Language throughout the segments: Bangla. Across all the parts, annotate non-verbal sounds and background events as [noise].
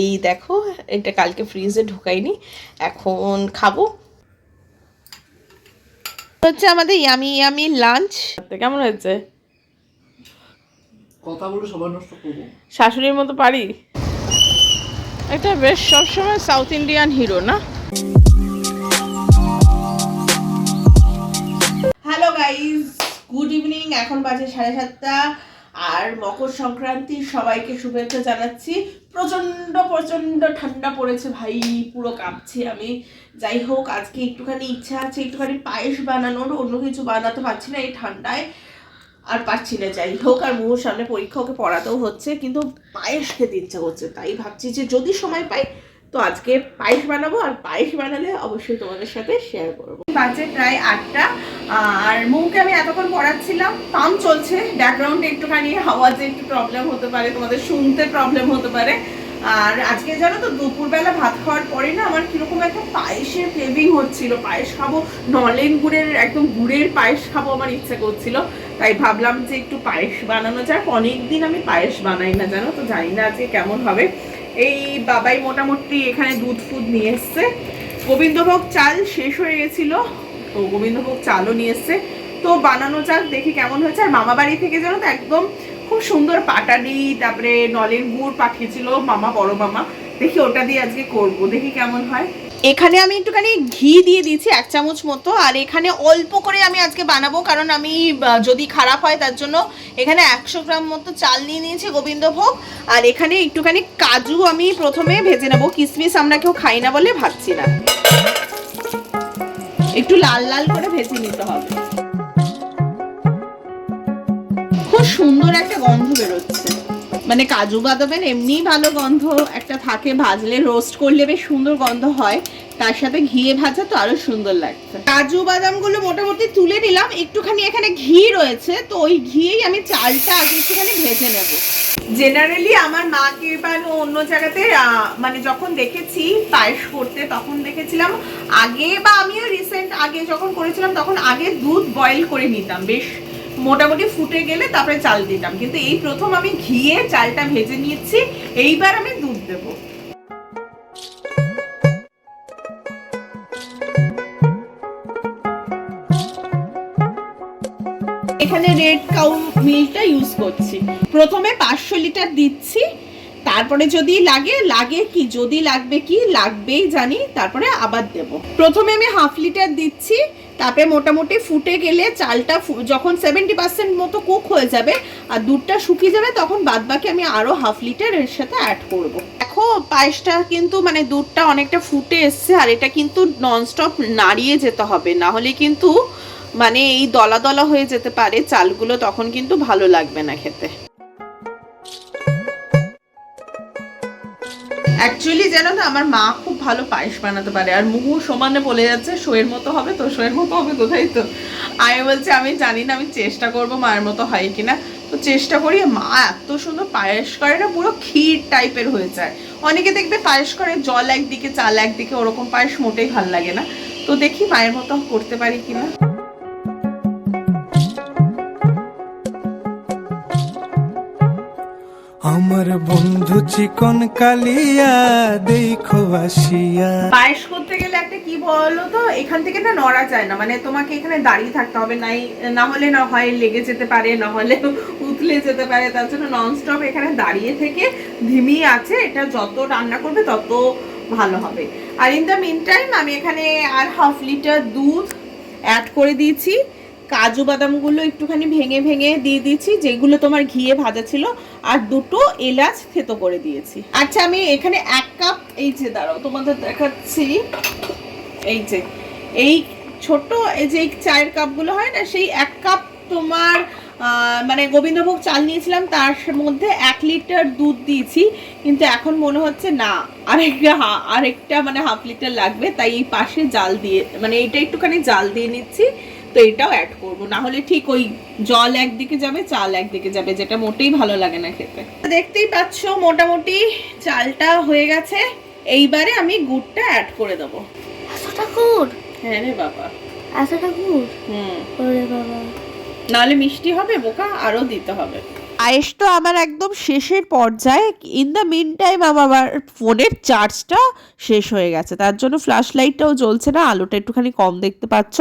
এই দেখো এটা কালকে ফ্রিজে ঢুকাইনি এখন খাব। হচ্ছে আমাদের ইয়ামি ইয়ামি লাঞ্চ কেমন হয়েছে? কথা বলে সবার নষ্ট করব। শাশুড়ির মতো পারি? এটা বেশ সবসময় সাউথ ইন্ডিয়ান হিরো না? হ্যালো গাইজ গুড ইভিনিং এখন বাজে সাড়ে সাতটা। আর মকর সংক্রান্তি সবাইকে শুভেচ্ছা জানাচ্ছি। প্রচণ্ড প্রচণ্ড ঠান্ডা পড়েছে ভাই, পুরো কাঁপছি আমি। যাই হোক, আজকে একটুখানি ইচ্ছা আছে, একটুখানি পায়েস বানানোর, অন্য কিছু বানাতে পারছি না এই ঠান্ডায়। আর পারছি না, যাই হোক, আর মুহুর সামনে পরীক্ষা ওকে পড়াতেও হচ্ছে, কিন্তু পায়েস খেতে ইচ্ছা করছে, তাই ভাবছি যে যদি সময় পাই, তো আজকে পায়েস বানাবো, আর পায়েস বানালে অবশ্যই তোমাদের সাথে শেয়ার করব। বাজে প্রায় আটটা। আর মুখকে আমি এতক্ষণ পড়াচ্ছিলাম, পাম্প চলছে ব্যাকগ্রাউন্ডে একটুখানি, আওয়াজে একটু প্রবলেম হতে পারে, তোমাদের শুনতে প্রবলেম হতে পারে। আর আজকে জানো তো, দুপুরবেলা ভাত খাওয়ার পরে না আমার কীরকম একটা পায়েসের ক্রেভিং হচ্ছিল। পায়েস খাব নলেন গুড়ের একদম গুড়ের পায়েস খাব আমার ইচ্ছা করছিল। তাই ভাবলাম যে একটু পায়েস বানানো যাক। অনেকদিন আমি পায়েস বানাই না, জানো তো, জানি না আজকে কেমন হবে। এই বাবাই মোটামুটি এখানে দুধ ফুদ নিয়ে এসছে। গোবিন্দভোগ চাল শেষ হয়ে গেছিল। তো গোবিন্দভোগ চালও নিয়ে এসছে। তো বানানো যাক, দেখি কেমন হয়েছে। আর মামা বাড়ি থেকে যেন তো একদম খুব সুন্দর পাটালি, তারপরে নলেন গুড় পাঠিয়েছিল মামা, বড় মামা। দেখি ওটা দিয়ে আজকে করব, দেখি কেমন হয়। এখানে আমি একটুখানি ঘি দিয়ে দিয়েছি, এক চামচ মতো। আর এখানে অল্প করে আমি আজকে বানাবো, কারণ আমি যদি খারাপ হয় তার জন্য এখানে একশো গ্রাম মতো চাল নিয়ে নিয়েছি গোবিন্দভোগ। আর এখানে একটুখানি কাজু আমি প্রথমে ভেজে নেব। কিশমিশ আমরা কেউ খাই না বলে ভাবছি না। একটু লাল লাল করে ভেজে নিতে হবে। খুব সুন্দর একটা গন্ধ বেরোচ্ছে। মানে কাজু বাদামের এমনি ভালো গন্ধ একটা থাকে, ভাজলে রোস্ট করলে বেশ সুন্দর গন্ধ হয়, তার সাথে ঘিয়ে ভাজা তো আরও সুন্দর লাগছে। কাজু বাদামগুলো মোটামুটি তুলে নিলাম, একটুখানি এখানে ঘি রয়েছে, তো ওই ঘিয়েই আমি চালটা আগে একটুখানি ভেজে নেব। জেনারেলি আমার মাকে বা অন্য জায়গাতে মানে যখন দেখেছি পায়েস করতে, তখন দেখেছিলাম আগে বা আমিও রিসেন্ট আগে যখন করেছিলাম, তখন আগে দুধ বয়েল করে নিতাম, বেশ মোটামুটি ফুটে গেলে তারপরে চাল দিতাম। কিন্তু এই প্রথম আমি ঘিয়ে চালটা ভেজে নিয়েছি, এইবার আমি দুধ দেবো। এখানে রেড কাউ মিল্কটা ইউজ করছি। প্রথমে পাঁচশো লিটার দিচ্ছি, তারপরে যদি লাগে লাগে কি, যদি লাগবে কি, লাগবেই জানি, তারপরে আবার দেব। প্রথমে আমি হাফ লিটার দিচ্ছি তারপরে মোটামুটি ফুটে গেলে চালটা যখন সেভেন্টি পার্সেন্ট মতো কুক হয়ে যাবে আর দুধটা শুকিয়ে যাবে, তখন বাদবাকি আমি আরও হাফ লিটার এর সাথে অ্যাড করব। দেখো, পায়েসটা কিন্তু মানে দুধটা অনেকটা ফুটে এসছে আর এটা কিন্তু ননস্টপ নাড়িয়ে যেতে হবে। না হলে কিন্তু মানে এই দলা দলা হয়ে যেতে পারে, চালগুলো তখন কিন্তু ভালো লাগবে না খেতে। অ্যাকচুয়ালি জানো তো, আমার মা খুব ভালো পায়েস বানাতে পারে। আর মুহু সমানে বলে যাচ্ছে, শোয়ের মতো হবে তো, শোয়ের মতো হবে তাই তো? আমি বলছি, আমি জানি না, আমি চেষ্টা করব মায়ের মতো হয় কিনা। তো চেষ্টা করি, মা এত সুন্দর পায়েস করে না, পুরো ক্ষীর টাইপের হয়ে যায়। অনেকে দেখবে পায়েস করে জল একদিকে, চাল একদিকে, ওরকম পায়েস মোটেই ভালো লাগে না। তো দেখি মায়ের মতো করতে পারি কিনা। আমার বন্ধু চিকন কালিয়া, দেখো আসিয়া। পায়েস করতে গেলে একটা কি বলো তো এখান থেকে না নড়া যায় না। মানে তোমাকে এখানে দাঁড়িয়ে থাকতে হবে, নাই, না হলে না হয় লেগে যেতে পারে, না হলে উতলে যেতে পারে। তার জন্য ননস্টপ এখানে দাঁড়িয়ে থেকে ধিমি আছে, এটা যত রান্না করবে তত ভালো হবে। আর ইন দ্য মিন টাইম আমি এখানে আর হাফ লিটার দুধ অ্যাড করে দিয়েছি। কাজু বাদামগুলো একটুখানি ভেঙে ভেঙে দিয়ে দিয়েছি, যেগুলো তোমার ঘিয়ে ভাজা ছিল, আর দুটো এলাচ থেতো করে দিয়েছি। আচ্ছা আমি এখানে এক কাপ, এই যে দাঁড়াও, তোমাদের দেখাচ্ছি। এই যে, এই ছোট এই যে চায়ের কাপগুলো হয় না, সেই এক কাপ তোমার মানে গোবিন্দভোগ চাল নিয়েছিলাম, তার মধ্যে এক লিটার দুধ দিয়েছি, কিন্তু এখন মনে হচ্ছে না আরেকটা আরেকটা মানে হাফ লিটার লাগবে, তাই এই পাশে জাল দিয়ে মানে এটা একটুখানি জাল দিয়ে নিচ্ছি তো এটাও অ্যাড করব। না হলে ঠিক ওই জল একদিকে যাবে চাল একদিকে যাবে যেটা মোটেই ভালো লাগে না খেতে। দেখতেই পাচ্ছ মোটামুটি চালটা হয়ে গেছে। এইবারে আমি গুড়টা অ্যাড করে দেবো। এতটা গুড় হ্যাঁ রে বাবা। এতটা গুড় হুম। ওরে বাবা। নাহলে মিষ্টি হবে বোকা আরও দিতে হবে। পায়েস তো আমার একদম শেষের পর্যায়ে। ইন দ্য মিন টাইম আমার ফোনের চার্জটা শেষ হয়ে গেছে। তার জন্য ফ্ল্যাশ লাইটটাও জ্বলছে না, আলোটা একটুখানি কম দেখতে পাচ্ছ।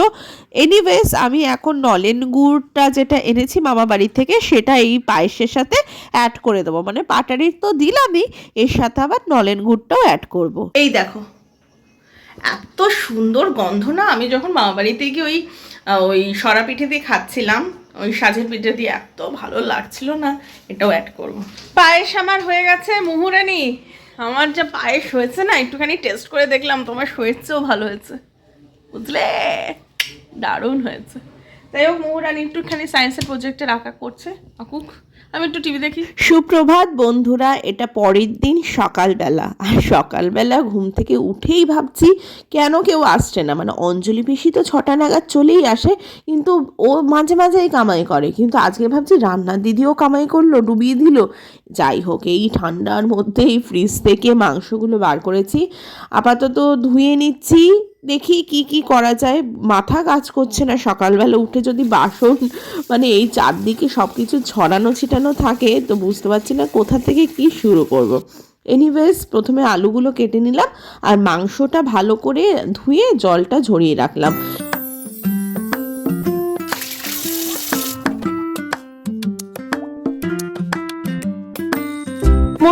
এনিওয়েজ আমি এখন নলেন গুড়টা যেটা এনেছি মামা বাড়ি থেকে, সেটা এই পায়েসের সাথে অ্যাড করে দেবো। মানে পাটারির তো দিলামই, এর সাথে আবার নলেন গুড়টাও অ্যাড করব। এই দেখো, এত সুন্দর গন্ধ না? আমি যখন মামা বাড়িতে গিয়ে ওই ওই সরা পিঠে দিয়ে খাচ্ছিলাম ওই সাজের পিঠে দিয়ে এত ভালো লাগছিল না, এটাও অ্যাড করব। পায়েস আমার হয়ে গেছে, মুহুরানি। আমার যা পায়েস হয়েছে না, একটুখানি টেস্ট করে দেখলাম, তোমার শরীরচেও ভালো হয়েছে। বুঝলে? দারুণ হয়েছে। তাই হোক, মুহুরানি একটুখানি সায়েন্সের প্রজেক্টে রাখা করছে, আঁকুক। আমি একটু টিভি দেখি। সুপ্রভাত বন্ধুরা, এটা পরের দিন সকালবেলা। আর সকালবেলা ঘুম থেকে উঠেই ভাবছি কেন কেউ আসছে না। মানে অঞ্জলি পিসি তো ছটা নাগাদ চলেই আসে, কিন্তু ও মাঝে মাঝেই কামাই করে। কিন্তু আজকে ভাবছি রান্নার দিদিও কামাই করল, ডুবিয়ে দিল। যাই হোক, এই ঠান্ডার মধ্যে এই ফ্রিজ থেকে মাংসগুলো বার করেছি। আপাতত ধুয়ে নিচ্ছি। দেখি কি কি করা যায়। মাথা কাজ করছে না। সকালবেলা উঠে যদি বাসন মানে এই চারদিকে সব কিছু ছড়ানো, ছিটানো থাকে, তো বুঝতে পারছি না কোথা থেকে কি শুরু করব। এনিওয়েজ প্রথমে আলুগুলো কেটে নিলাম আর মাংসটা ভালো করে ধুয়ে জলটা ঝরিয়ে রাখলাম।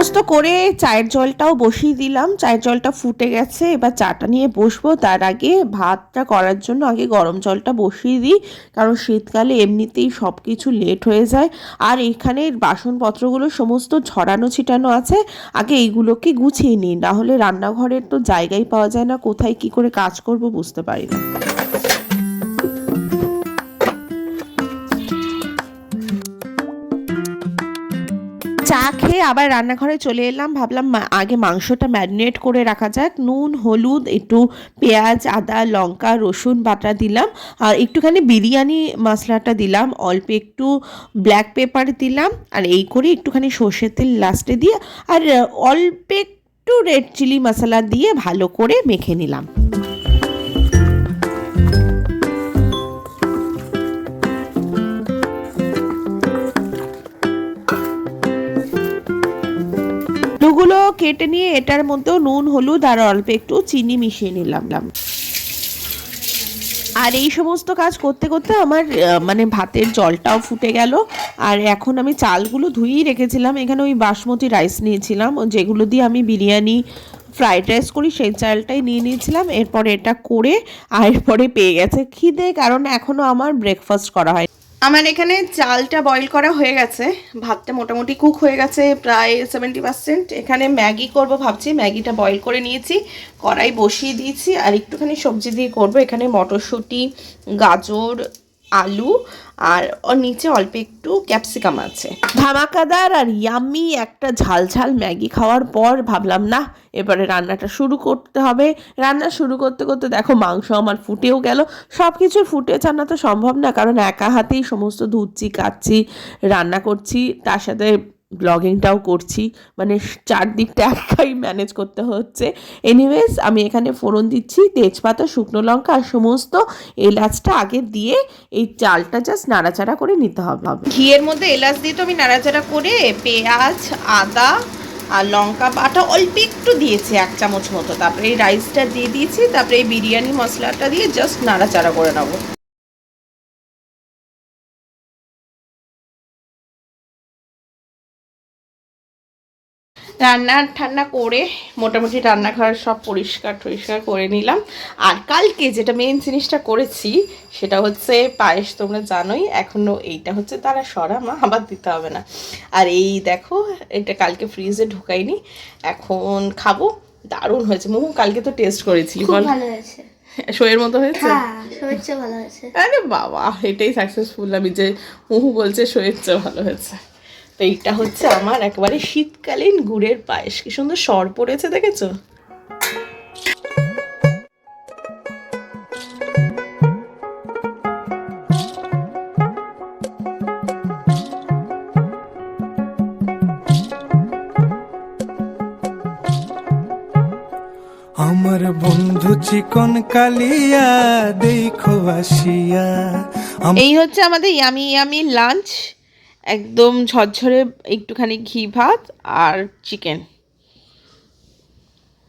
সমস্ত করে চায়ের জলটাও বসিয়ে দিলাম। চায়ের জলটা ফুটে গেছে, এবার চাটা নিয়ে বসবো। তার আগে ভাতটা করার জন্য আগে গরম জলটা বসিয়ে দিই, কারণ শীতকালে এমনিতেই সব কিছু লেট হয়ে যায়। আর এখানে বাসনপত্রগুলো সমস্ত ছড়ানো ছিটানো আছে, আগে এইগুলোকে গুছিয়ে নিই। না হলে রান্নাঘরের তো জায়গাই পাওয়া যায় না, কোথায় কি করে কাজ করব বুঝতে পারি না। চা খেয়ে আবার রান্নাঘরে চলে এলাম। ভাবলাম আগে মাংসটা ম্যারিনেট করে রাখা যাক। নুন, হলুদ, একটু পেঁয়াজ, আদা, লঙ্কা, রসুন বাটা দিলাম। আর একটুখানি বিরিয়ানি মশলাটা দিলাম। অল্প একটু ব্ল্যাক পেপার দিলাম। আর এই করে একটুখানি সর্ষের তেল লাস্টে দিয়ে আর অল্প একটু রেড চিলি মশলা দিয়ে ভালো করে মেখে নিলাম। কেটে নিয়ে এটার মধ্যেও নুন, হলুদ আর অল্প একটু চিনি মিশিয়ে নিলাম। আর এই সমস্ত কাজ করতে করতে আমার মানে ভাতের জলটাও ফুটে গেল। আর এখন আমি চালগুলো ধুয়েই রেখেছিলাম। এখানে ওই বাসমতি রাইস নিয়েছিলাম, যেগুলো দিয়ে আমি বিরিয়ানি ফ্রাইড রাইস করি, সেই চালটাই নিয়ে নিয়েছিলাম। এরপরে এটা করে, আর এরপরে পেয়ে গেছে খিদে, কারণ এখনও আমার ব্রেকফাস্ট করা হয়। আমার এখানে চালটা বয়েল করা হয়ে গেছে। ভাতটা মোটামুটি কুক হয়ে গেছে প্রায় সেভেন্টি পার্সেন্ট এখানে ম্যাগি করব ভাবছি। ম্যাগিটা বয়েল করে নিয়েছি। কড়াই বসিয়ে দিয়েছি। আর একটুখানি সবজি দিয়ে করব। এখানে মটরশুঁটি, গাজর আলু আর ওর নিচে অল্প একটু ক্যাপসিকাম আছে। ধামাকাদার আর ইয়ামি একটা ঝাল ঝাল ম্যাগি খাওয়ার পর ভাবলাম না এবারে রান্নাটা শুরু করতে হবে। রান্না শুরু করতে করতে দেখো মাংস আমার ফুটেও গেল। সব কিছু ফুটে ছানা তো সম্ভব না, কারণ একা হাতেই সমস্ত ধুচ্ছি, কাচ্ছি, রান্না করছি। তার সাথে ব্লগিংটাও করছি। মানে চারদিকটা একাই ম্যানেজ করতে হচ্ছে। এনিওয়েজ আমি এখানে ফোড়ন দিচ্ছি, তেজপাতা, শুকনো লঙ্কা আর সমস্ত এলাচটা আগে দিয়ে এই চালটা জাস্ট নাড়াচাড়া করে নিতে হবে। ঘিয়ের মধ্যে এলাচ দিয়ে তো আমি নাড়াচাড়া করে পেঁয়াজ, আদা আর লঙ্কা বাটা অল্প একটু দিয়েছি, এক চামচ মতো। তারপরে এই রাইসটা দিয়ে দিয়েছি, তারপরে এই বিরিয়ানি মশলাটা দিয়ে জাস্ট নাড়াচাড়া করে নেব। রান্না ঠান্না করে মোটামুটি রান্নাঘর সব পরিষ্কার টরিষ্কার করে নিলাম। আর কালকে যেটা মেন জিনিসটা করেছি সেটা হচ্ছে পায়েস তোমরা জানোই এখনও এইটা হচ্ছে তারা সরা মা আবার দিতে হবে না। আর এই দেখো এটা কালকে ফ্রিজে ঢুকাইনি এখন খাব। দারুণ হয়েছে। মোমো কালকে তো টেস্ট করেছিলি বল। ভালো হয়েছে। শোয়ের মতো হয়েছে? হ্যাঁ সবচেয়ে ভালো হয়েছে। আরে বাবা এটাই সাকসেসফুল আমি যে মুহু বলছে শোয়ের চেয়ে ভালো হয়েছে। এইটা হচ্ছে আমার একেবারে শীতকালীন গুড়ের পায়েস। কি সুন্দর সর পড়েছে দেখেছ? আমার বন্ধু চিকন কালিয়া দেখো আসিয়া। এই হচ্ছে আমাদের ইয়ামি ইয়ামি লাঞ্চ একদম ঝরঝরে একটুখানি ঘি ভাত আর চিকেন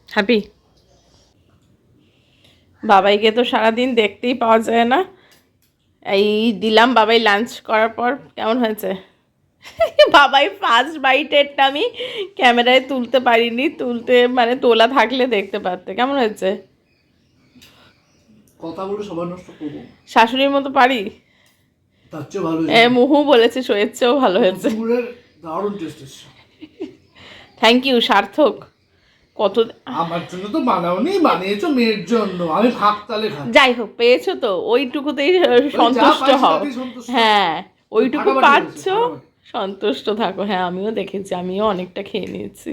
হ্যাপি বাবাইকে তো সারাদিন দেখতেই পাওয়া যায় না। এই দিলাম বাবাই লাঞ্চ করার পর কেমন হয়েছে? [laughs] বাবাই ফার্স্ট বাইটেরটা আমি ক্যামেরায় তুলতে পারিনি তুলতে মানে তোলা থাকলে দেখতে পারতে। কেমন হয়েছে? কথা সবার নষ্ট করব। শাশুড়ির মতো পারি? তার চেয়ে ভালো মুহু বলেছে শোয়ের চেয়েও ভালো হয়েছে। কুকুরের দারুণ টেস্ট এসছে। থ্যাংক ইউ সার্থক। কত আমার জন্য তো বানাওনি বানিয়েছো মেয়ের জন্য। আমি ভাগ তালে খাই। যাই হোক পেয়েছ তো। ওইটুকুতেই সন্তুষ্ট হও। হ্যাঁ ওইটুকু পাচ্ছ সন্তুষ্ট থাকো। হ্যাঁ আমিও দেখেছি আমিও অনেকটা খেয়ে নিয়েছি।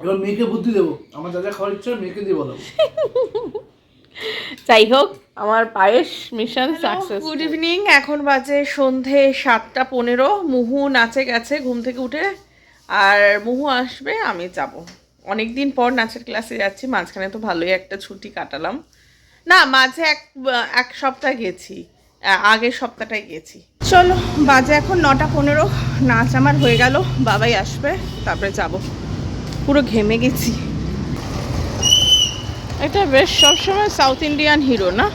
এবার মেয়েকে বুদ্ধি দেবো। আমার যা যা খাওয়ার ইচ্ছা মেয়েকে দিয়ে বলাবো যাই হোক আমার পায়েস মিশন সাকসেস গুড ইভিনিং এখন বাজে সন্ধে সাতটা পনেরো। মুহু নাচে গেছে ঘুম থেকে উঠে। আর মুহু আসবে আমি যাব। অনেক দিন পর নাচের ক্লাসে যাচ্ছি মাঝখানে তো ভালোই একটা ছুটি কাটালাম। না মাঝে এক এক সপ্তাহ গেছি। আগের সপ্তাহটাই গেছি। চলো বাজে এখন নটা পনেরো। নাচ আমার হয়ে গেল বাবাই আসবে তারপরে যাব। পুরো ঘেমে গেছি। এটা বেশ সবসময় সাউথ ইন্ডিয়ান হিরো না?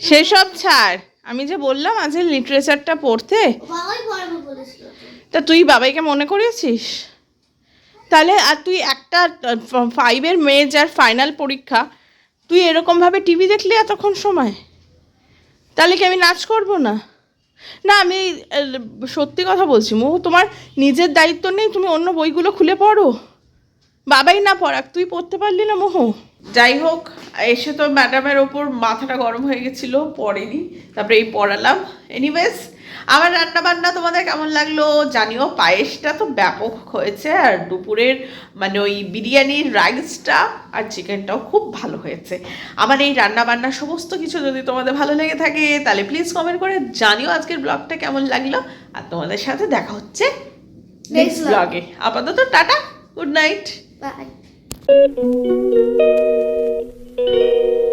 সেসব ছাড়। আমি যে বললাম আজ লিটারেচারটা পড়তে? তো। তুই বাবাইকে মনে করেছিস তাহলে আর তুই একটা ফাইভের মেয়ে যার ফাইনাল পরীক্ষা তুই এরকমভাবে টিভি দেখলি এতক্ষণ সময়? তাহলে কি আমি নাচ করব না? না আমি সত্যি কথা বলছি মো তোমার নিজের দায়িত্ব নেই তুমি অন্য বইগুলো খুলে পড়ো। বাবাই না পড়াক তুই পড়তে পারলি না মোহ। যাই হোক। এসে তো ম্যাডামের ওপর মাথাটা গরম হয়ে গেছিল পড়েনি তারপরে এই পড়ালাম। এনিওয়েজ আমার রান্না বান্না তোমাদের কেমন লাগল জানিও। পায়েসটা তো ব্যাপক হয়েছে আর দুপুরের মানে ওই বিরিয়ানির রাইসটা আর চিকেনটাও খুব ভালো হয়েছে। আমার এই রান্না বান্না সমস্ত কিছু যদি তোমাদের ভালো লেগে থাকে তাহলে প্লিজ কমেন্ট করে জানিও আজকের ব্লগটা কেমন লাগল। আর তোমাদের সাথে দেখা হচ্ছে নেক্সট ব্লগে আপাতত tata good night bye Música